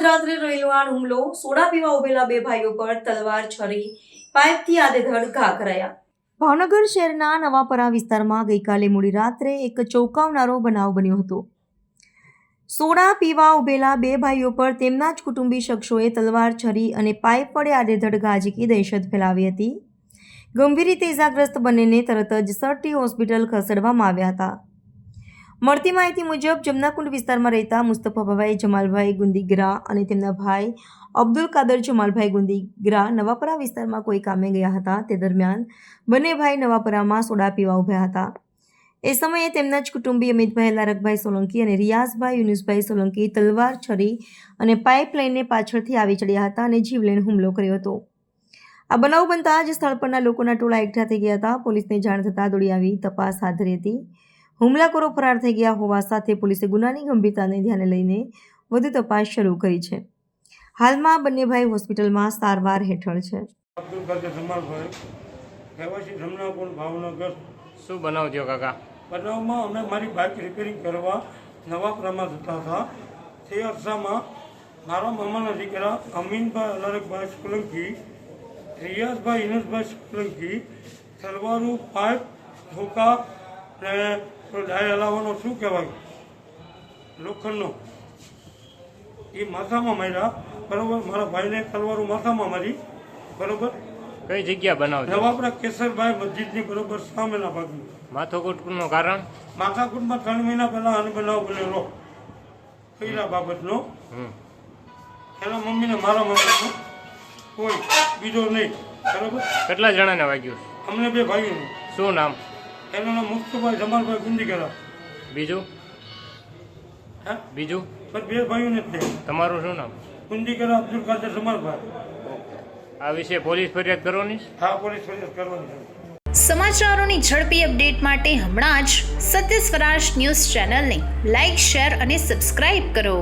રાત્રે રેલવાડ હુમલો સોડા પીવા ઉભેલા બે ભાઈઓ પર તલવાર છરી, પાઇપથી આડેધડ ઘા કરાયા. ભાવનગર શહેરના નવાપરા વિસ્તારમાં ગઈકાલે મોડી રાત્રે એક ચોંકાવનારો બનાવ બન્યો હતો. સોડા પીવા ઉભેલા બે ભાઈઓ પર તેમના જ કુટુંબી શખ્સોએ તલવાર છરી અને પાઇપ વડે આડેધડ ઘા દહેશત ફેલાવી હતી. ગંભીર રીતે ઇજાગ્રસ્ત બંનેને તરત જ સરટી હોસ્પિટલ ખસેડવામાં આવ્યા હતા. મળતી માહિતી મુજબ જમનાકુંડ વિસ્તારમાં રહેતા મુસ્તફાભાઈ જમાલભાઈ ગુંદીગરા અને તેમના ભાઈ અબ્દુલ કાદર જમાલભાઈ ગુંદીગરા નવાપરા વિસ્તારમાં કોઈ કામે ગયા હતા. તે દરમિયાન બંને ભાઈ નવાપરામાં સોડા પીવા ઊભ્યા હતા. એ સમયે તેમના જ કુટુંબી અમિતભાઈ લારકભાઈ સોલંકી અને રિયાઝભાઈ યુનુસભાઈ સોલંકી તલવાર છરી અને પાઇપ લઈને પાછળથી આવી ચડ્યા હતા અને જીવલેણ હુમલો કર્યો હતો. આ બનાવ બનતા જ સ્થળ પરના લોકોના ટોળા એકઠા થઈ ગયા હતા. પોલીસને જાણ થતાં દોડી આવી તપાસ હાથ ધરી હતી. હુમલાખોરો ફરાર થઈ ગયા હોવા સાથે પોલીસે ગુનાની ગંભીરતાને ધ્યાને લઈને વધુ તપાસ શરૂ કરી છે. હાલમાં બંને ભાઈ હોસ્પિટલમાં સારવાર હેઠળ છે. શું બનાવ થયો કાકા? બનાવમાં અમે મારી બાઇક રિપેરિંગ કરવા નવાપરામાં જતા હતા. તે અરસામાં મારા મામાના દીકરા અમીનભાઈ અલારકભાઈ સોલંકી રિયાઝભાઈ ઇનસભાઈ સોલંકી તલવારું પાઇપ ધોકા ને પેલો ડાય હલાવવાનો શું કહેવાય લોખંડનો. એ માથામાં માર્યા બરોબર? મારા ભાઈને તલવારું માથામાં મારી બરોબર? કઈ જગ્યા બનાવ નવાપરા કેસરભાઈ મસ્જિદની બરોબર સામેના ભાગમાં માથાકૂટનું કારણ? માથાકૂટમાં ત્રણ મહિના પહેલા આનો બનાવ બનેલો. પૈલા બાબતનો. એના મમ્મીને મારા મમ્મીનો કોઈ બીજો નહીં. બરોબર? કેટલા જણાને વાગ્યું? અમને બે ભાઈઓનું. શું નામ? એનું નામ મુક્તભાઈ જમાલભાઈ ગુંદીગરા બીજું? હે? બીજું? પણ બે ભાઈઓને જ તમારું શું નામ? ગુંદીગરા અબ્દુલ કાદર જમાલભાઈ. આ વિશે પોલીસ ફરિયાદ કરવાની હા પોલીસ ફરિયાદ કરવાની સમાચારોની ઝડપી અપડેટ માટે હમણાં જ સત્ય સ્વરાજ ન્યૂઝ ચેનલને લાઇક શેર અને સબસ્ક્રાઇબ કરો.